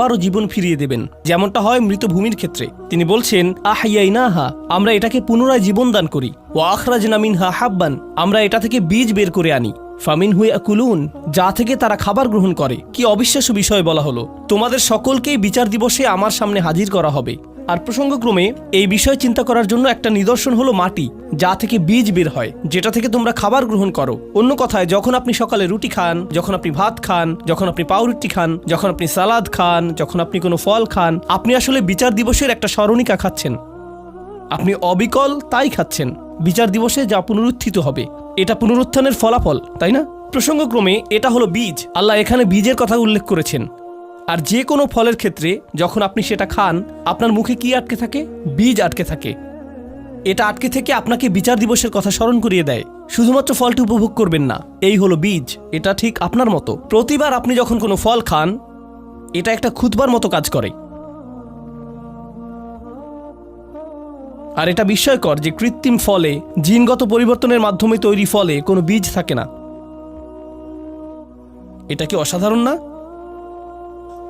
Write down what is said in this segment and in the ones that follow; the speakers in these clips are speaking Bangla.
আবারও জীবন ফিরিয়ে দেবেন। যেমনটা হয় মৃত ভূমির ক্ষেত্রে। তিনি বলছেন, আহাইয়াইনাহা, আমরা এটাকে পুনরায় জীবন দান করি। ও আখরাজ নামিনহা হাব্বান, আমরা এটা থেকে বীজ বের করে আনি। ফামিন হুই কুলুন যা থেকে তারা খাবার গ্রহণ করে। কি অবিশ্বাস্য বিষয় বলা হলো। তোমাদের সকলকেই বিচার দিবসে আমার সামনে হাজির করা হবে। আর প্রসঙ্গক্রমে, এই বিষয় চিন্তা করার জন্য একটা নিদর্শন হলো মাটি, যা থেকে বীজ বের হয়, যেটা থেকে তোমরা খাবার গ্রহণ করো। অন্য কথায়, যখন আপনি সকালে রুটি খান, যখন আপনি ভাত খান, যখন আপনি পাউরুটি খান, যখন আপনি সালাদ খান, যখন আপনি কোনো ফল খান, আপনি আসলে বিচার দিবসের একটা স্মরণিকা খাচ্ছেন। আপনি অবিকল তাই খাচ্ছেন। বিচার দিবসে যা পুনরুত্থিত হবে, এটা পুনরুত্থানের ফলাফল, তাই না? প্রসঙ্গক্রমে, এটা হলো বীজ। আল্লাহ এখানে বীজের কথা উল্লেখ করেছেন। আর যে কোনো ফলের ক্ষেত্রে যখন আপনি সেটা খান, আপনার মুখে কি আটকে থাকে? বীজ আটকে থাকে। এটা আটকে থেকে আপনাকে বিচার দিবসের কথা স্মরণ করিয়ে দেয়। শুধুমাত্র ফলটি উপভোগ করবেন না, এই হলো বীজ, এটা ঠিক আপনার মতো। প্রতিবার আপনি যখন কোনো ফল খান, এটা একটা খুতবার মতো কাজ করে। আর এটা বিস্ময়কর যে কৃত্রিম ফলে, জিনগত পরিবর্তনের মাধ্যমে তৈরি ফলে কোনো বীজ থাকে না। এটা কি অসাধারণ না?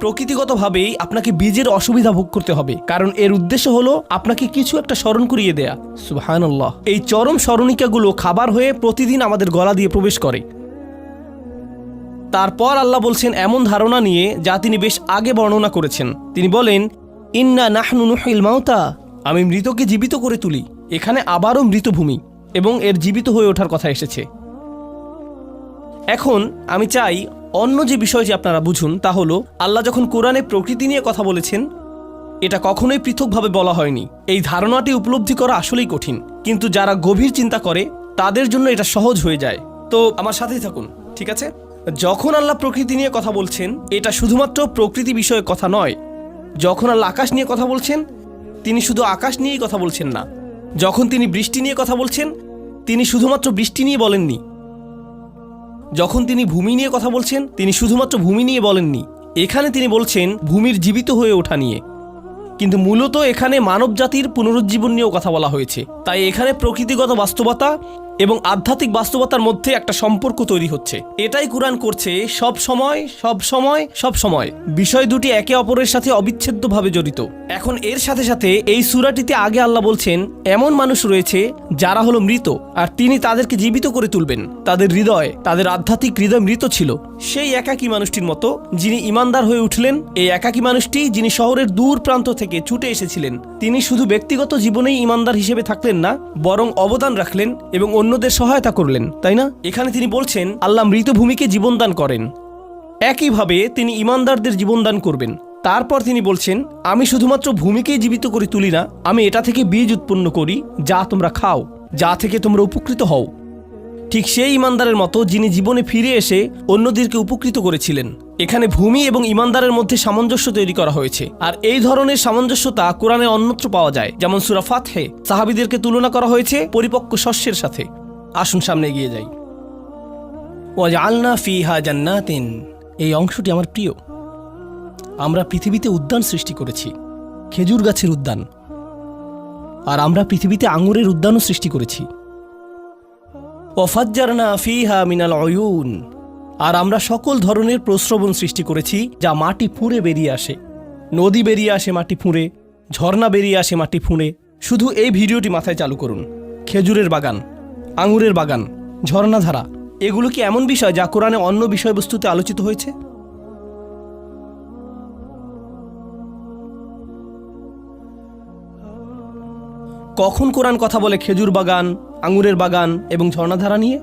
প্রকৃতিগতভাবেই আপনাকে বীজের অসুবিধা ভোগ করতে হবে। কারণ এর উদ্দেশ্য হলো আপনাকে কিছু একটা স্মরণ করিয়ে দেয়া। সুবহানাল্লাহ। এই চরম স্মরণিকাগুলো খাবার হয়ে প্রতিদিন আমাদের গলা দিয়ে প্রবেশ করে। তারপর আল্লাহ বলছেন এমন ধারণা নিয়ে যা তিনি বেশ আগে বর্ণনা করেছেন। তিনি বলেন, ইন্না নাহনু নুহিল মাউতা। আমি মৃতকে জীবিত করে তুলি। এখানে আবারও মৃতভূমি এবং এর জীবিত হয়ে ওঠার কথা এসেছে। এখন আমি চাই অন্য যে বিষয়টি আপনারা বুঝুন তা হলো, আল্লাহ যখন কোরআনে প্রকৃতি নিয়ে কথা বলেছেন, এটা কখনোই পৃথকভাবে বলা হয়নি। এই ধারণাটি উপলব্ধি করা আসলেই কঠিন, কিন্তু যারা গভীর চিন্তা করে, তাদের জন্য এটা সহজ হয়ে যায়। তো আমার সাথেই থাকুন, ঠিক আছে? যখন আল্লাহ প্রকৃতি নিয়ে কথা বলছেন, এটা শুধুমাত্র প্রকৃতি বিষয়ে কথা নয়। যখন আল্লাহ আকাশ নিয়ে কথা বলছেন, তিনি শুধু আকাশ নিয়েই কথা বলছেন না। যখন তিনি বৃষ্টি নিয়ে কথা বলছেন, তিনি শুধুমাত্র বৃষ্টি নিয়ে বলেননি। যখন তিনি ভূমি নিয়ে কথা বলছেন, তিনি শুধুমাত্র ভূমি নিয়ে বলেননি, এখানে তিনি বলছেন ভূমির জীবিত হয়ে ওঠা নিয়ে। কিন্তু মূলত এখানে মানব জাতির পুনরুজ্জীবন নিয়েও কথা বলা হয়েছে। তাই এখানে প্রকৃতিগত বাস্তবতা এবং আধ্যাত্মিক বাস্তবতার মধ্যে একটা সম্পর্ক তৈরি হচ্ছে। এটাই কোরআন করছে, সব সময় সব সময় সব সময়। বিষয় দুটি একে অপরের সাথে অবিচ্ছেদ্যভাবে জড়িত। এখন এর সাথে সাথে এই সুরাটিতে আগে আল্লাহ বলছেন, এমন মানুষ রয়েছে যারা হলো মৃত, আর তিনি তাদেরকে জীবিত করে তুলবেন। তাদের হৃদয়, তাদের আধ্যাত্মিক হৃদয় মৃত ছিল। সেই একাকী মানুষটির মতো যিনি ইমানদার হয়ে উঠলেন, এই একাকী মানুষটি যিনি শহরের দূর প্রান্ত থেকে ছুটে এসেছিলেন, তিনি শুধু ব্যক্তিগত জীবনেই ইমানদার হিসেবে থাকলেন না, বরং অবদান রাখলেন এবং অন্যদের সহায়তা করলেন, তাই না? এখানে তিনি বলছেন, আল্লাহ মৃত ভূমিকে জীবনদান করেন। একইভাবে তিনি ইমানদারদের জীবনদান করবেন। তারপর তিনি বলছেন, আমি শুধুমাত্র ভূমিকেই জীবিত করে তুলি না, আমি এটা থেকে বীজ উৎপন্ন করি, যা তোমরা খাও, যা থেকে তোমরা উপকৃত হও। ঠিক সেই ইমানদারের মতো যিনি জীবনে ফিরে এসে অন্যদেরকে উপকৃত করেছিলেন। এখানে ভূমি এবং ইমানদারের মধ্যে সামঞ্জস্য তৈরি করা হয়েছে। আর এই ধরনের সামঞ্জস্যতা কোরআনে অন্যত্র পাওয়া যায়, যেমন সুরা ফাতহে। সাহাবিদেরকে তুলনা করা হয়েছে পরিপক্ক শস্যের সাথে। আসুন সামনে এগিয়ে যাই। ওয়াজআলনা ফিহা জান্নাতিন। এই অংশটি আমার প্রিয়। আমরা পৃথিবীতে উদ্যান সৃষ্টি করেছি, খেজুর গাছের উদ্যান। আর আমরা পৃথিবীতে আঙুরের উদ্যানও সৃষ্টি করেছি। ওয়াফাজ্জারনা ফিহা মিনাল অয়ুন আর আমরা সকল ধরনের প্রস্রবণ সৃষ্টি করেছি, যা মাটি ফুঁড়ে বেরিয়ে আসে। নদী বেরিয়ে আসে মাটি ফুঁড়ে, ঝর্ণা বেরিয়ে আসে মাটি ফুঁড়ে। শুধু এই ভিডিওটি মাথায় চালু করুন। খেজুরের বাগান। আঙুরের বাগান ঝর্ণাধারা এগুলো কি এমন বিষয় যা কোরআনে অন্য বিষয়বস্তুতে আলোচিত হয়েছে? কখন কোরআন কথা বলে খেজুর বাগান, আঙুরের বাগান এবং ঝর্ণাধারা নিয়ে?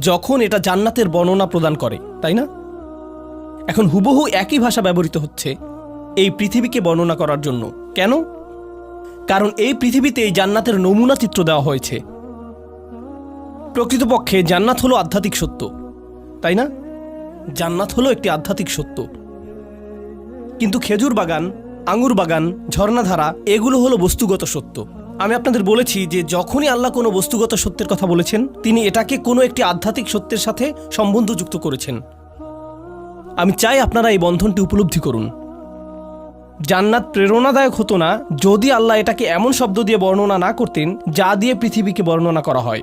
যখন এটা জান্নাতের বর্ণনা প্রদান করে, তাই না? এখন হুবহু একই ভাষা ব্যবহৃত হচ্ছে এই পৃথিবীকে বর্ণনা করার জন্য। কেন? কারণ এই পৃথিবীতে এই জান্নাতের নমুনা চিত্র দেওয়া হয়েছে। প্রকৃতপক্ষে জান্নাত হলো আধ্যাত্মিক সত্য, তাই না? জান্নাত হলো একটি আধ্যাত্মিক সত্য। কিন্তু খেজুর বাগান, আঙুর বাগান, ঝর্ণাধারা, এগুলো হলো বস্তুগত সত্য। আমি আপনাদের বলেছি যে যখনই আল্লাহ কোনো বস্তুগত সত্যের কথা বলেছেন, তিনি এটাকে কোনো একটি আধ্যাত্মিক সত্যের সাথে সম্বন্ধযুক্ত করেছেন। আমি চাই আপনারা এই বন্ধনটি উপলব্ধি করুন। জান্নাত প্রেরণাদায়ক হতো না যদি আল্লাহ এটাকে এমন শব্দ দিয়ে বর্ণনা না করতেন, যা দিয়ে পৃথিবীকে বর্ণনা করা হয়।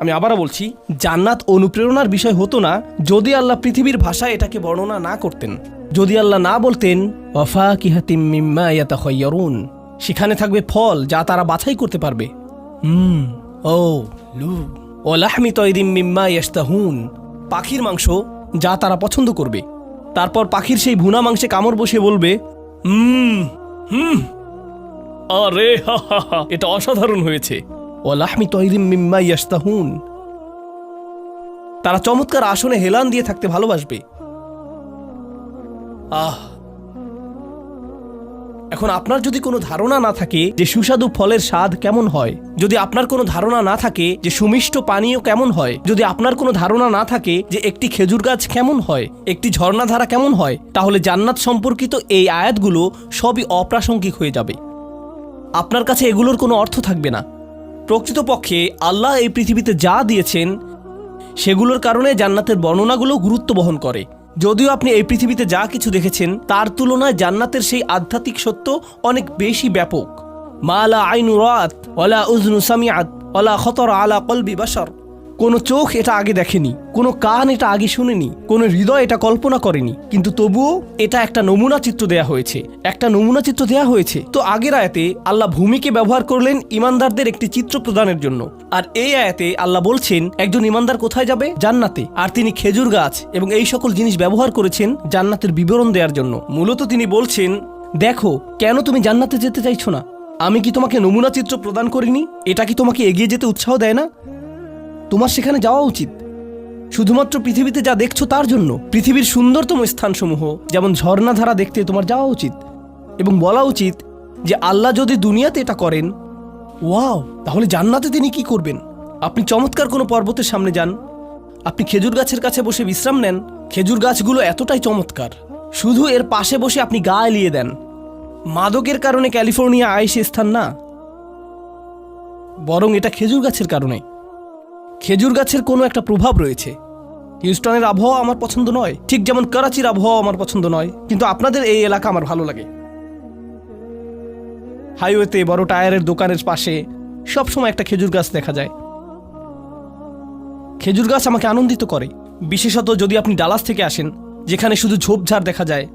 আমি আবারও বলছি, জান্নাত অনুপ্রেরণার বিষয় হতো না যদি আল্লাহ পৃথিবীর ভাষায় এটাকে বর্ণনা না করতেন। যদি আল্লাহ না বলতেন ওয়াফা কিহাতিম সেখানে থাকবে ফল যা তারা বাছাই করতে পারবে। হুম ও, লু পাখির মাংস যা তারা পছন্দ করবে। তারপর পাখির সেই ভুনা মাংসে কামড় বসে বলবে হুম হুম, আরে হা হা, এটা অসাধারণ হয়েছে। তৈরিম মিম্মা তারা চমৎকার আসনে হেলান দিয়ে থাকতে ভালোবাসবে। আহ। এখন আপনার যদি কোনো ধারণা না থাকে যে সুস্বাদু ফলের স্বাদ কেমন হয়, যদি আপনার কোনো ধারণা না থাকে যে সুমিষ্ট পানীয় কেমন হয়, যদি আপনার কোনো ধারণা না থাকে যে একটি খেজুর গাছ কেমন হয়, একটি ঝর্ণাধারা কেমন হয়, তাহলে জান্নাত সম্পর্কিত এই আয়াতগুলো সবই অপ্রাসঙ্গিক হয়ে যাবে। আপনার কাছে এগুলোর কোনো অর্থ থাকবে না। প্রকৃতপক্ষে আল্লাহ এই পৃথিবীতে যা দিয়েছেন, সেগুলোর কারণে জান্নাতের বর্ণনাগুলো গুরুত্ব বহন করে। যদিও আপনি এই পৃথিবীতে যা কিছু দেখেছেন, তার তুলনায় জান্নাতের সেই আধ্যাত্মিক সত্য অনেক বেশি ব্যাপক। মালা আইনু রাত ওলা উজনু সামিয়াত ওলা খতর আলা কলবি বাসার কোনো চোখ এটা আগে দেখেনি, কোনো কান এটা আগে শুনেনি, কোনো হৃদয় এটা কল্পনা করেনি। কিন্তু তবুও এটা একটা নমুনা চিত্র দেয়া হয়েছে, একটা নমুনা চিত্র দেয়া হয়েছে। তো আগের আয়াতে আল্লাহ ভূমিকে ব্যবহার করলেন ইমানদারদের একটি চিত্র প্রদানের জন্য। আর এই আয়াতে আল্লাহ বলছেন, একজন ইমানদার কোথায় যাবে? জান্নাতে। আর তিনি খেজুর গাছ এবং এই সকল জিনিস ব্যবহার করেছেন জান্নাতের বিবরণ দেওয়ার জন্য। মূলত তিনি বলছেন, দেখো, কেন তুমি জান্নাতে যেতে চাইছো না? আমি কি তোমাকে নমুনা চিত্র প্রদান করিনি? এটা কি তোমাকে এগিয়ে যেতে উৎসাহ দেয় না? তোমার সেখানে যাওয়া উচিত। শুধুমাত্র পৃথিবীতে যা দেখছ তার জন্য, পৃথিবীর সুন্দরতম স্থানসমূহ, যেমন ঝর্ণাধারা দেখতে তোমার যাওয়া উচিত। এবং বলা উচিত যে আল্লাহ যদি দুনিয়াতে এটা করেন, ওয়াও, তাহলে জান্নাতে তিনি কি করবেন? আপনি চমৎকার কোনো পর্বতের সামনে যান, আপনি খেজুর গাছের কাছে বসে বিশ্রাম নেন, খেজুর গাছগুলো এতটাই চমৎকার। শুধু এর পাশে বসে আপনি গা এলিয়ে দেন। মাদকের কারণে ক্যালিফোর্নিয়া আইসে স্থান না, বরং এটা খেজুর গাছের কারণে। খেজুর গাছের কোনো একটা প্রভাব রয়েছে। হিউস্টনের আবহাওয়া আমার পছন্দ নয়। ঠিক যেমন করাচির আবহাওয়া আমার পছন্দ নয়। কিন্তু আপনাদের এই এলাকা আমার ভালো লাগে। হাইওয়েতে বড় টায়ারের দোকানের পাশে সবসময় একটা খেজুর গাছ দেখা যায়। খেজুর গাছ আমাকে আনন্দিত করে। বিশেষত যদি আপনি ডালাস থেকে আসেন, যেখানে শুধু ঝোপঝাড় দেখা যায়।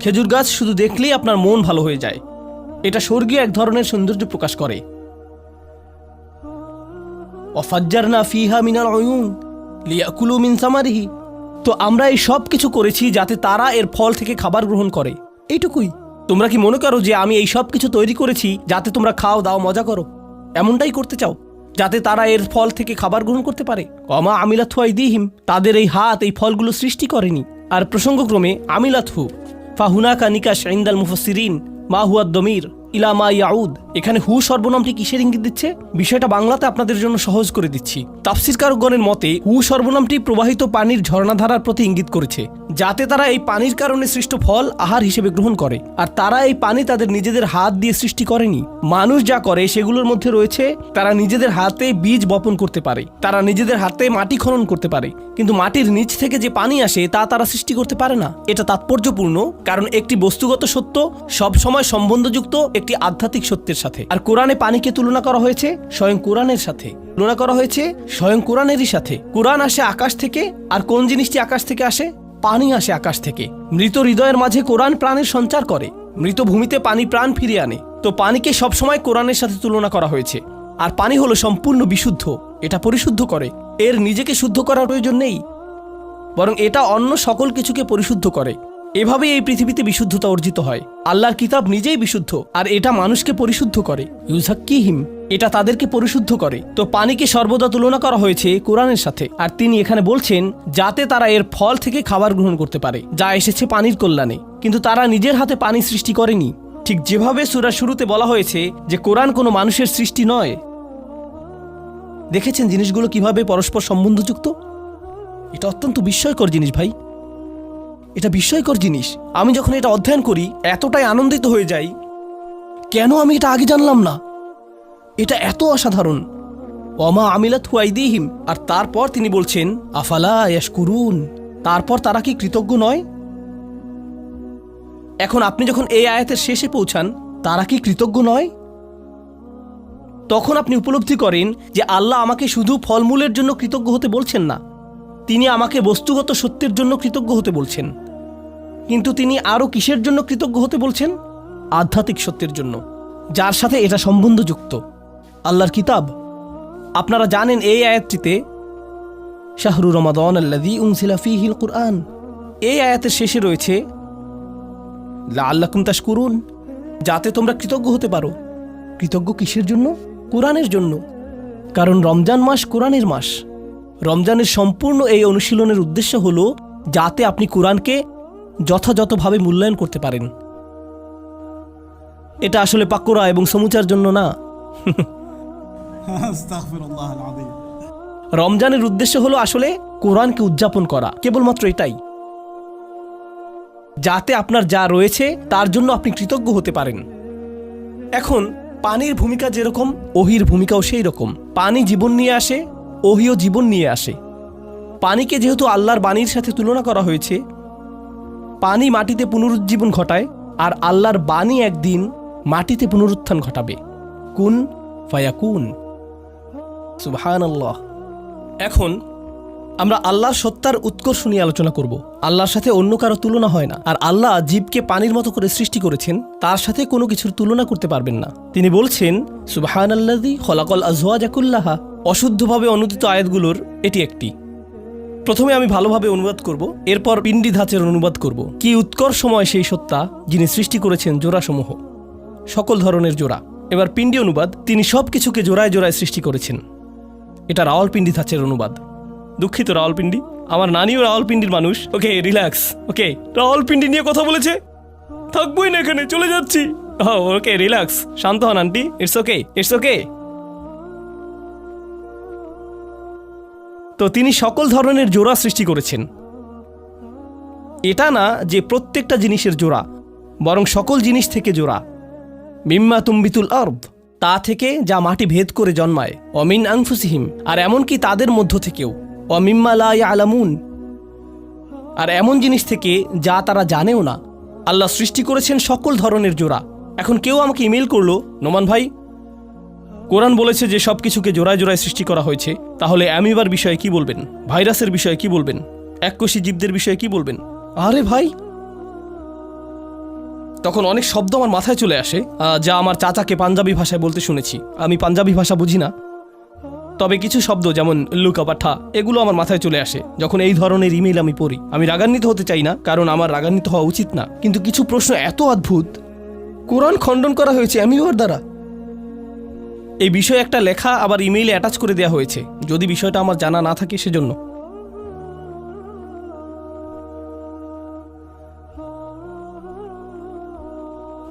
খেজুর গাছ শুধু দেখলেই আপনার মন ভালো হয়ে যায়। এটা স্বর্গীয় এক ধরনের সৌন্দর্য প্রকাশ করে। অফাজ্জারনা ফিহা মিনাল অয়ুন লিয়াকুলু মিন সামারিহি তো আমরা এই সব কিছু করেছি যাতে তারা এর ফল থেকে খাবার গ্রহণ করে। এইটুকুই। তোমরা কি মনে করো যে আমি এই সব কিছু তৈরি করেছি যাতে তোমরা খাও, দাও, মজা করো? এমনটাই করতে চাও? যাতে তারা এর ফল থেকে খাবার গ্রহণ করতে পারে? কমা আমিলাথু দিহিম তাদের এই হাত, এই ফলগুলো সৃষ্টি করেনি। আর প্রসঙ্গক্রমে আমিলাথু ফাহুনাকা নিকাশ ইন্দাল মুফসিরিন মা হুয়া ইলা মা ইয়াউদ। এখানে হু সর্বনামটি কিসের ইঙ্গিত দিচ্ছে? বিষয়টা বাংলাতে আপনাদের জন্য সহজ করে দিচ্ছি। তাফসিরকারকগণের মতে, হু সর্বনামটি প্রবাহিত পানির ঝর্ণাধারার প্রতি ইঙ্গিত করেছে, যাতে তারা এই পানির কারণে সৃষ্ট ফল আহার হিসেবে গ্রহণ করে, আর তারা এই পানি তাদের নিজেদের হাত দিয়ে সৃষ্টি করেনি। মানুষ যা করে, সেগুলোর মধ্যে রয়েছে, তারা নিজেদের হাতে বীজ বপন করতে পারে, তারা নিজেদের হাতে মাটি খনন করতে পারে, কিন্তু মাটির নিচ থেকে যে পানি আসে, তা তারা সৃষ্টি করতে পারে না। এটা তাৎপর্যপূর্ণ, কারণ একটি বস্তুগত সত্য সবসময় সম্বন্ধযুক্ত একটি আধ্যাত্মিক সত্যের সাথে। আর কোরআনে পানিকে তুলনা করা হয়েছে স্বয়ং কোরআনের সাথে। তুলনা করা হয়েছে স্বয়ং কোরআনেরই সাথে। কোরআন আসে আকাশ থেকে, আর কোন জিনিসটি আকাশ থেকে আসে? পানি আসে আকাশ থেকে। মৃত হৃদয়ের মাঝে কোরআন প্রাণের সঞ্চার করে। মৃত ভূমিতে পানি প্রাণ ফিরিয়ে আনে। তো পানিকে সবসময় কোরআনের সাথে তুলনা করা হয়েছে। আর পানি হলো সম্পূর্ণ বিশুদ্ধ। এটা পরিশুদ্ধ করে। এর নিজেকে শুদ্ধ করার প্রয়োজন নেই। বরং এটা অন্য সকল কিছুকে পরিশুদ্ধ করে। এভাবেই এই পৃথিবীতে বিশুদ্ধতা অর্জিত হয়। আল্লাহর কিতাব নিজেই বিশুদ্ধ, আর এটা মানুষকে পরিশুদ্ধ করে। ইউজাক্কিহিম, এটা তাদেরকে পরিশুদ্ধ করে। তো পানিকে সর্বদা তুলনা করা হয়েছে কোরআনের সাথে। আর তিনি এখানে বলছেন, যাতে তারা এর ফল থেকে খাবার গ্রহণ করতে পারে, যা এসেছে পানির কল্যাণে। কিন্তু তারা নিজের হাতে পানি সৃষ্টি করেনি। ঠিক যেভাবে সুরা শুরুতে বলা হয়েছে যে কোরআন কোনো মানুষের সৃষ্টি নয়। দেখেছেন জিনিসগুলো কীভাবে পরস্পর সম্বন্ধযুক্ত? এটা অত্যন্ত বিস্ময়কর জিনিস ভাই। এটা বিস্ময়কর জিনিস। আমি যখন এটা অধ্যয়ন করি, এতটাই আনন্দিত হয়ে যাই। কেন আমি এটা আগে জানলাম না? এটা এত অসাধারণ। অমা আমিলাত হুয়াইদিহিম আর তারপর তিনি বলছেন, আফালা ইয়াশকুরুন। তারপর তারা কি কৃতজ্ঞ নয়? এখন আপনি যখন এই আয়াতের শেষে পৌঁছান, তারা কি কৃতজ্ঞ নয়? তখন আপনি উপলব্ধি করেন যে আল্লাহ আমাকে শুধু ফলমূলের জন্য কৃতজ্ঞ হতে বলছেন না, তিনি আমাকে বস্তুগত সত্যের জন্য কৃতজ্ঞ হতে বলছেন। কিন্তু তিনি আরও কিসের জন্য কৃতজ্ঞ হতে বলছেন? আধ্যাত্মিক সত্যের জন্য, যার সাথে এটা সম্বন্ধযুক্ত। আল্লাহর কিতাব। আপনারা জানেন এই আয়াতটিতে, শাহরু রমাদন আল্লাদি উনসিলা ফিহিল কুরআন। এই আয়াতের শেষে রয়েছে লাল্লাকুম তাশকুরুন, যাতে তোমরা কৃতজ্ঞ হতে পারো। কৃতজ্ঞ কিসের জন্য? কোরআনের জন্য। কারণ রমজান মাস কোরআনের মাস। রমজানের সম্পূর্ণ এই অনুশীলনের উদ্দেশ্য হল, যাতে আপনি কোরআনকে যথাযথভাবে মূল্যায়ন করতে পারেন। এটা আসলে পাকোড়া এবং সমুচার জন্য না। রমজানের উদ্দেশ্য হলো আসলে কোরআনকে উদযাপন করা কেবলমাত্র এটাই। যাতে আপনার যা রয়েছে তার জন্য আপনি কৃতজ্ঞ হতে পারেন। এখন পানির ভূমিকা যেরকম ওহির ভূমিকাও সেই রকম। পানি জীবন নিয়ে আসে ওহিও জীবন নিয়ে আসে। পানিকে যেহেতু আল্লাহর বাণীর সাথে তুলনা করা হয়েছে পানি মাটিতে পুনরুজ্জীবন ঘটায় আর আল্লাহর বাণী একদিন মাটিতে পুনরুত্থান ঘটাবে। কুন ফায়াকুন। সুবহান আল্লাহ এখন আমরা আল্লাহর সত্তার উৎকর্ষ নিয়ে আলোচনা করব। আল্লাহর সাথে অন্য কারও তুলনা হয় না। আর আল্লাহ জীবকে পানির মতো করে সৃষ্টি করেছেন, তার সাথে কোনো কিছুর তুলনা করতে পারবেন না। তিনি বলছেন সুবাহান আল্লাদি খলাকল আজওয়া জাকুল্লাহা অশুদ্ধভাবে অনুদিত আয়াতগুলোর এটি একটি। প্রথমে আমি ভালোভাবে অনুবাদ করব, এরপর পিণ্ডি ধাঁচের অনুবাদ করব। কি উৎকর্ষময় সেই সত্তা যিনি সৃষ্টি করেছেন জোড়াসমূহ। সকল ধরনের জোড়া। এবার পিণ্ডি অনুবাদ, তিনি সব কিছুকে জোড়ায় জোড়ায় সৃষ্টি করেছেন। এটা রাওয়ালপিন্ডি ধাঁচের অনুবাদ। দুঃখিত রাওয়ালপিন্ডি আমার নানিও রাওয়ালপিন্ডির মানুষ। ওকে, রিল্যাক্স। ওকে রাওয়ালপিন্ডি নিয়ে কথা বলেছে? থাকবোই না এখানে, চলে যাচ্ছি। Okay, relax. শান্ত হন, aunty. It's okay it's okay তো তিনি সকল ধরনের জোড়া সৃষ্টি করেছেন। এটা না যে প্রত্যেকটা জিনিসের জোড়া, বরং সকল জিনিস থেকে জোড়া। মিম্মা তুম্বিতুল আর্ব তা থেকে যা মাটি ভেদ করে জন্মায় অমিন আংফুসিহিম আর এমনকি তাদের মধ্য থেকেও। অমিম্মা লা আলামুন আর এমন জিনিস থেকে যা তারা জানেও না। আল্লাহ সৃষ্টি করেছেন সকল ধরনের জোড়া। এখন কেউ আমাকে ইমেল করল, নোমান ভাই কোরআন বলেছে যে সব কিছুকে জোড়ায় জোড়ায় সৃষ্টি করা হয়েছে। তাহলে অ্যামিবার বিষয়ে কি বলবেন? ভাইরাসের বিষয়ে কি বলবেন? এককোষী জীবদের বিষয়ে কি বলবেন? আরে ভাই! তখন অনেক শব্দ আমার মাথায় চলে আসে যা আমার চাচাকে পাঞ্জাবি ভাষায় বলতে শুনেছি। আমি পাঞ্জাবি ভাষা বুঝি না। তবে কিছু শব্দ যেমন লুকা বা ঠা এগুলো আমার মাথায় চলে আসে। যখন এই ধরনের ইমেল আমি পড়ি, আমি রাগান্বিত হতে চাই না, কারণ আমার রাগান্বিত হওয়া উচিত না। কিন্তু কিছু প্রশ্ন এত অদ্ভুত! কোরআন খণ্ডন করা হয়েছে অ্যামিওর দ্বারা। এই বিষয়ে একটা লেখা আবার ইমেইলে অ্যাটাচ করে দেওয়া হয়েছে। যদি বিষয়টা আমার জানা না থাকে, সেজন্য।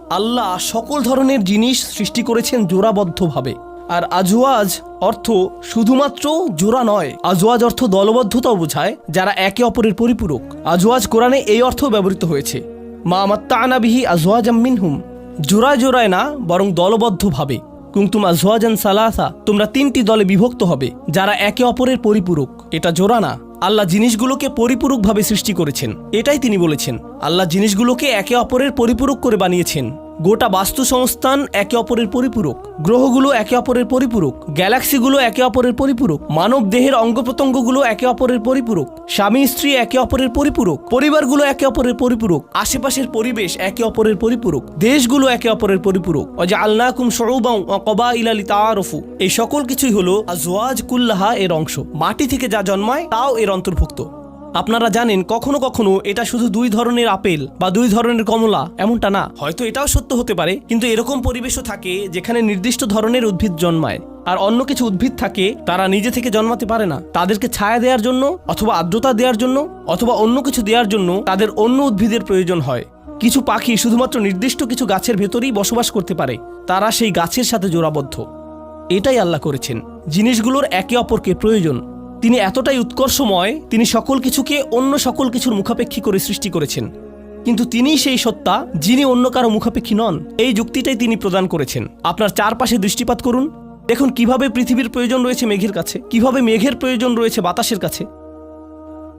আল্লাহ সকল ধরনের জিনিস সৃষ্টি করেছেন জোড়াবদ্ধভাবে। আর আজওয়াজ অর্থ শুধুমাত্র জোড়া নয়, আজওয়াজ অর্থ দলবদ্ধতা বোঝায়, যারা একে অপরের পরিপূরক। আজওয়াজ কোরআনে এই অর্থ ব্যবহৃত হয়েছে। মা মাত্তানাবিহি আজওয়াজাম মিনহুম। জোড়ায় জোড়ায় না, বরং দলবদ্ধভাবে। কুংতুম জোয়াজান সালাসা, তোমরা তিনটি দলে বিভক্ত হবে, যারা একে অপরের পরিপূরক। এটা জোড়া না আল্লাহ জিনিসগুলোকে পরিপূরকভাবে সৃষ্টি করেছেন। এটাই তিনি বলেছেন। আল্লাহ জিনিসগুলোকে একে অপরের পরিপূরক করে বানিয়েছেন। গোটা বাস্তু সংস্থান একে অপরের পরিপূরক, গ্রহগুলো একে অপরের পরিপূরক, গ্যালাক্সিগুলো একে অপরের পরিপূরক মানব দেহের অঙ্গ প্রত্যঙ্গগুলো একে অপরের পরিপূরক, স্বামী স্ত্রী একে অপরের পরিপূরক, পরিবারগুলো একে অপরের পরিপূরক, আশেপাশের পরিবেশ একে অপরের পরিপূরক, দেশগুলো একে অপরের পরিপূরক। অজা আল্লাকুম সৌবাউ কবা ইলালি তারফু এই সকল কিছুই হলো আজওয়াজ কুল্লাহা এর অংশ। মাটি থেকে যা জন্মায়, তাও এর অন্তর্ভুক্ত। আপনারা জানেন কখনো কখনো এটা শুধু দুই ধরনের আপেল বা দুই ধরনের কমলা, এমনটা না। হয়তো এটাও সত্য হতে পারে, কিন্তু এরকম পরিবেশও থাকে যেখানে নির্দিষ্ট ধরনের উদ্ভিদ জন্মায়। আর অন্য কিছু উদ্ভিদ থাকে, তারা নিজে থেকে জন্মাতে পারে না। তাদেরকে ছায়া দেওয়ার জন্য অথবা আর্দ্রতা দেওয়ার জন্য অথবা অন্য কিছু দেওয়ার জন্য তাদের অন্য উদ্ভিদের প্রয়োজন হয়। কিছু পাখি শুধুমাত্র নির্দিষ্ট কিছু গাছের ভেতরেই বসবাস করতে পারে। তারা সেই গাছের সাথে জোড়াবদ্ধ। এটাই আল্লাহ করেছেন। জিনিসগুলোর একে অপরকে প্রয়োজন। তিনি এতটাই উৎকর্ষময়, তিনি সকল কিছুকে অন্য সকল কিছুর মুখাপেক্ষী করে সৃষ্টি করেছেন। কিন্তু তিনিই সেই সত্তা, যিনি অন্য কারও মুখাপেক্ষী নন। এই যুক্তিটাই তিনি প্রদান করেছেন। আপনার চারপাশে দৃষ্টিপাত করুন। দেখুন, কীভাবে পৃথিবীর প্রয়োজন রয়েছে মেঘের কাছে, কীভাবে মেঘের প্রয়োজন রয়েছে বাতাসের কাছে।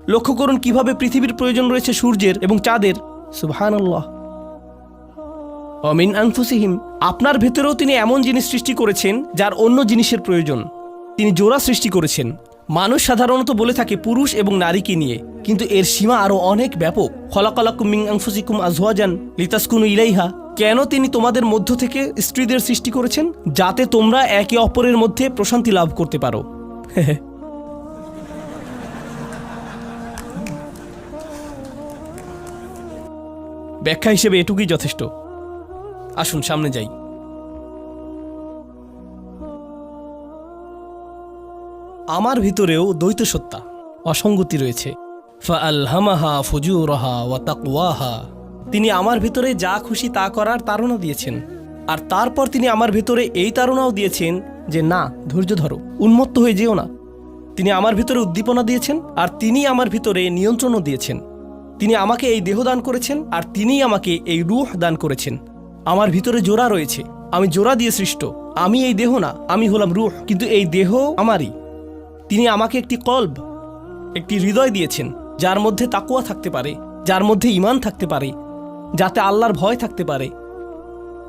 লক্ষ্য করুন, কীভাবে পৃথিবীর প্রয়োজন রয়েছে সূর্যের এবং চাঁদের। সুবহানাল্লাহ। অমিন আংফুসিহিম আপনার ভেতরেও তিনি এমন জিনিস সৃষ্টি করেছেন, যার অন্য জিনিসের প্রয়োজন। তিনি জোড়া সৃষ্টি করেছেন। মানুষ সাধারণত বলে থাকে পুরুষ এবং নারীকে নিয়ে, কিন্তু এর সীমা আরও অনেক ব্যাপক। খলাকলাকুম মিং আংফুসিকুম আজওয়াজান লিতাসকুনু ইলাইহা। কেন তিনি তোমাদের মধ্য থেকে স্ত্রীদের সৃষ্টি করেছেন? যাতে তোমরা একে অপরের মধ্যে প্রশান্তি লাভ করতে পারো। ব্যাখ্যা হিসেবে এটুকুই যথেষ্ট। আসুন, সামনে যাই। আমার ভিতরেও দ্বৈত সত্তা অসঙ্গতি রয়েছে। তিনি আমার ভিতরে যা খুশি তা করার তারণা দিয়েছেন, আর তারপর তিনি আমার ভিতরে এই তারণাও দিয়েছেন যে, না, ধৈর্য ধরো, উন্মত্ত হয়ে যেও না। তিনি আমার ভিতরে উদ্দীপনা দিয়েছেন, আর তিনি আমার ভিতরে নিয়ন্ত্রণও দিয়েছেন। তিনি আমাকে এই দেহ দান করেছেন, আর তিনিই আমাকে এই রুহ দান করেছেন। আমার ভিতরে জোড়া রয়েছে, আমি জোড়া দিয়ে সৃষ্ট, আমি এই দেহ না, আমি হলাম রুহ, কিন্তু এই দেহ আমারই। তিনি আমাকে একটি কল্ব, একটি হৃদয় দিয়েছেন, যার মধ্যে তাকুয়া থাকতে পারে, যার মধ্যে ইমান থাকতে পারে, যাতে আল্লাহর ভয় থাকতে পারে।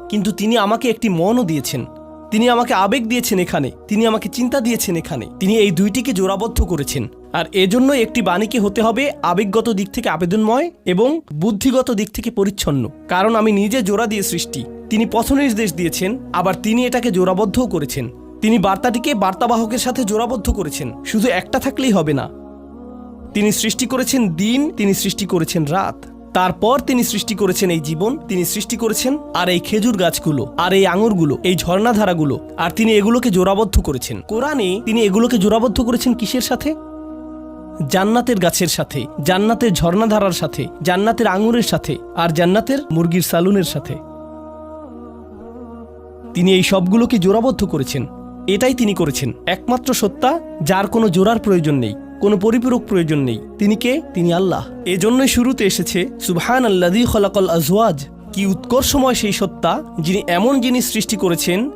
কিন্তু তিনি আমাকে একটি মনও দিয়েছেন, তিনি আমাকে আবেগ দিয়েছেন এখানে, তিনি আমাকে চিন্তা দিয়েছেন এখানে, তিনি এই দুইটিকে জোড়াবদ্ধ করেছেন। আর এজন্য একটি বাণীকে হতে হবে আবেগগত দিক থেকে আবেদনময় এবং বুদ্ধিগত দিক থেকে পরিচ্ছন্ন। কারণ আমি নিজে জোড়া দিয়ে সৃষ্টি, তিনি পথ নির্দেশ দিয়েছেন, আবার তিনি এটাকে জোড়াবদ্ধও করেছেন। তিনি বার্তাটিকে বার্তাবাহকের সাথে জোড়াবদ্ধ করেছেন। শুধু একটা থাকলেই হবে না। তিনি সৃষ্টি করেছেন দিন, তিনি সৃষ্টি করেছেন রাত। তারপর তিনি সৃষ্টি করেছেন এই জীবন, তিনি সৃষ্টি করেছেন আর এই খেজুর গাছগুলো, আর এই আঙুরগুলো, এই ঝর্ণাধারাগুলো, আর তিনি এগুলোকে জোড়াবদ্ধ করেছেন। কোরআনে তিনি এগুলোকে জোড়াবদ্ধ করেছেন কিসের সাথে? জান্নাতের গাছের সাথে, জান্নাতের ঝর্ণাধারার সাথে, জান্নাতের আঙুরের সাথে, আর জান্নাতের মুরগির সালুনের সাথে। তিনি এই সবগুলোকে জোড়াবদ্ধ করেছেন। এটাই তিনি করেছেন। একমাত্র সত্তা, যার কোনো জোড়ার প্রয়োজন নেই, কোনো পরিপূরক প্রয়োজন নেই। তিনি কে? তিনি আল্লাহ। এজন্যই শুরুতে এসেছে সুবহান আল্লাদি খলাকল আজওয়াজ কি উৎকর্ষময় সেই সত্তা, যিনি এমন জিনিস সৃষ্টি করেছেন,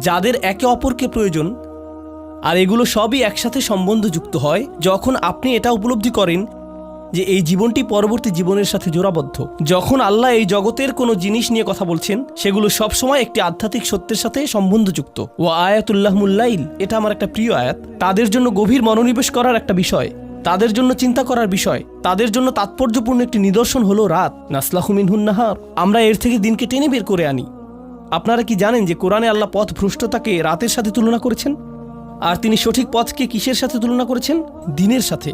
যাদের একে অপরকে প্রয়োজন। আর এগুলো সবই একসাথে সম্বন্ধযুক্ত হয়, যখন আপনি এটা উপলব্ধি করেন যে এই জীবনটি পরবর্তী জীবনের সাথে জোড়াবদ্ধ। যখন আল্লাহ এই জগতের কোনো জিনিস নিয়ে কথা বলছেন, সেগুলো সবসময় একটি আধ্যাত্মিক সত্যের সাথে সম্বন্ধযুক্ত। ও আয়াতুল্লাহ মুল্লাইল এটা আমার একটা প্রিয় আয়াত। তাদের জন্য গভীর মনোনিবেশ করার একটা বিষয়, তাদের জন্য চিন্তা করার বিষয়, তাদের জন্য তাৎপর্যপূর্ণ একটি নিদর্শন হলো রাত নাসলাহুমিনহুন নাহার। আমরা এর থেকে দিনকে টেনে বের করে আনি। আপনারা কি জানেন যে কোরআনে আল্লাহ পথ ভ্রষ্টতাকে রাতের সাথে তুলনা করেছেন? আর তিনি সঠিক পথকে কিসের সাথে তুলনা করেছেন? দিনের সাথে।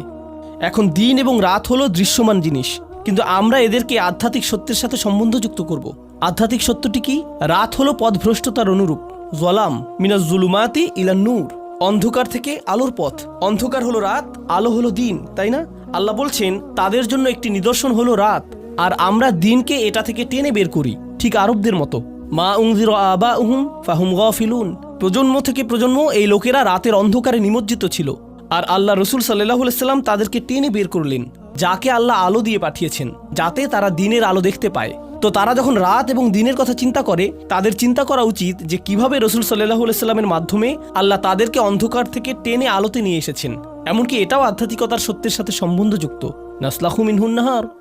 এখন দিন এবং রাত হলো দৃশ্যমান জিনিস, কিন্তু আমরা এদেরকে আধ্যাত্মিক সত্যের সাথে সম্বন্ধযুক্ত করব। আধ্যাত্মিক সত্যটি কি? রাত হলো পথভ্রষ্টতার অনুরূপ। জলাম মিনাজ জুলুমাতি ইলান নূর। অন্ধকার থেকে আলোর পথ। অন্ধকার হলো রাত, আলো হলো দিন, তাই না? আল্লাহ বলছেন, তাদের জন্য একটি নিদর্শন হলো রাত, আর আমরা দিনকে এটা থেকে টেনে বের করি, ঠিক আরবদের মতো। মা উংজির আবা উহুম ফাহুম গফিলুন। প্রজন্ম থেকে প্রজন্ম এই লোকেরা রাতের অন্ধকারে নিমজ্জিত ছিল। আর আল্লাহ রসুল সাল্লাহ সাল্লাম তাদেরকে টেনে বের করলেন, যাকে আল্লাহ আলো দিয়ে পাঠিয়েছেন, যাতে তারা দিনের আলো দেখতে পায়। তো তারা যখন রাত এবং দিনের কথা চিন্তা করে, তাদের চিন্তা করা উচিত যে কীভাবে রসুল সাল্লাহ সাল্লামের মাধ্যমে আল্লাহ তাদেরকে অন্ধকার থেকে টেনে আলোতে নিয়ে এসেছেন। এমনকি এটাও আধ্যাত্মিকতার সত্যের সাথে সম্বন্ধযুক্ত। নাসলাহু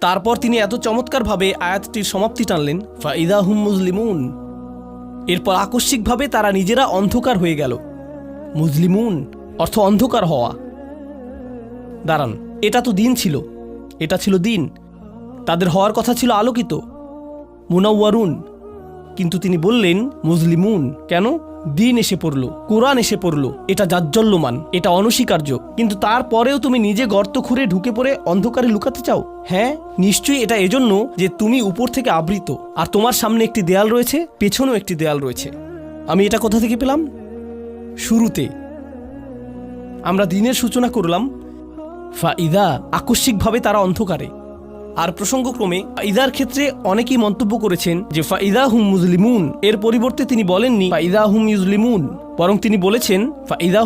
তারপর তিনি এত চমৎকারভাবে আয়াতটির সমাপ্তি টানলেন, ফাইদা হুম মুসলিমুন এরপর আকস্মিকভাবে তারা নিজেরা অন্ধকার হয়ে গেল। মুসলিমুন অর্থ অন্ধকার হওয়া। দাঁড়ান, এটা তো দিন ছিল। এটা ছিল দিন। তাদের হওয়ার কথা ছিল আলোকিত। মুনাওয়ারুন। কিন্তু তিনি বললেন, মুজলিমুন। কেন? দিন এসে পড়ল, কোরআন এসে পড়ল। এটা জাজ্জল্যমান, এটা অনস্বীকার্য। কিন্তু তারপরেও তুমি নিজে গর্ত খুঁড়ে ঢুকে পড়ে অন্ধকারে লুকাতে চাও? হ্যাঁ নিশ্চয়ই এটা এজন্য যে তুমি উপর থেকে আবৃত। আর তোমার সামনে একটি দেয়াল রয়েছে, পেছনেও একটি দেয়াল রয়েছে। আমি এটা কোথা থেকে পেলাম? শুরুতে। আমরা দিনের সূচনা করলাম, ফাইদা আকস্মিকভাবে তারা অন্ধকারে। আর প্রসঙ্গক্রমে ইদার ক্ষেত্রে অনেকেই মন্তব্য করেছেন যে ফাইদা হুম মুজলিমুন। এর পরিবর্তে তিনি বলেননি, ফাইদা হুম ইউজলিমুন। বরং তিনি বলেছেন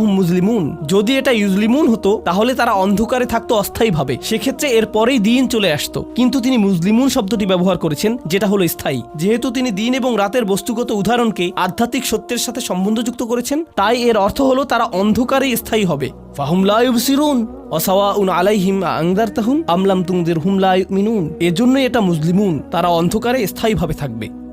মুজলিমুন। যদি এটা ইউজলিমুন হতো, তাহলে তারা অন্ধকারে থাকতো অস্থায়ীভাবে। সেক্ষেত্রে এর পরেই দিন চলে আসতো। কিন্তু তিনি মুজলিমুন শব্দটি ব্যবহার করেছেন, যেটা হলো স্থায়ী। যেহেতু তিনি দিন এবং রাতের বস্তুগত উদাহরণকে আধ্যাত্মিক সত্যের সাথে সম্বন্ধযুক্ত করেছেন, তাই এর অর্থ হলো তারা অন্ধকারেই স্থায়ী হবে। আলাইহিম আমলাম তুংদের এজন্যই এটা মুসলিমুন তারা অন্ধকারে স্থায়ীভাবে থাকবে।